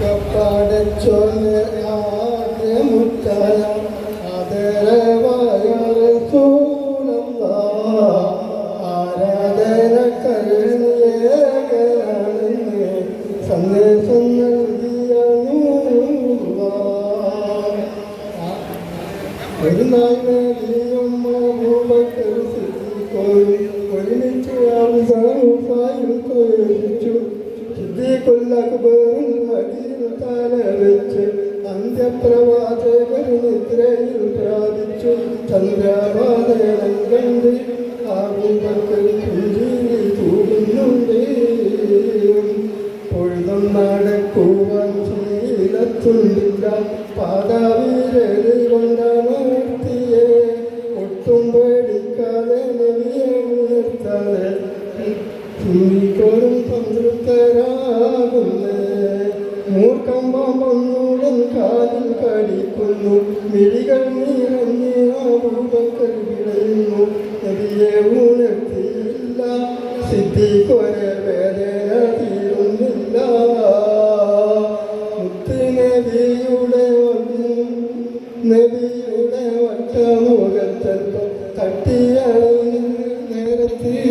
പടച്ചോന് ആദ്യമുറ്റായ ആദരവായ റസൂലല്ലാ. ആരാധന കഴിഞ്ഞേകനാണെന്ന് സന്ദേശം നൽകിയ. ഒരു അബൂബക്കർ സിദ്ദീഖും ഒരുമിച്ച് അവസാനം തോൽപ്പിച്ചു സിദ്ദീഖുൽ അക്ബറും അന്ത്യപ്രവാചകർ നിദ്രയിൽ പ്രാപിച്ചു ചന്ദ്രവാദനം കണ്ട് അബൂബക്കർ പുഞ്ചിരി തൂകുന്നുണ്ട് പൊഴുതും നടക്കുവാൻ ശീലത്തുണ്ടില്ല പാതാവീരൽ കൊണ്ടമർത്തിയെ ഒട്ടും പേടിക്കാതെ നബിയെ ഉയർത്താതെ കടിക്കുന്നു മിഴികൾ ആബൂബക്കർ വിളയുന്നു. നബിയെ ഉണർത്തിയില്ല സിദ്ധിക്കൊരെ വേദന തീരുന്നില്ല. മുത്ത് നബിയുടെ നബിയുടെ വട്ടമുഖത്തൽപ്പം തട്ടിയ നേരത്തിൽ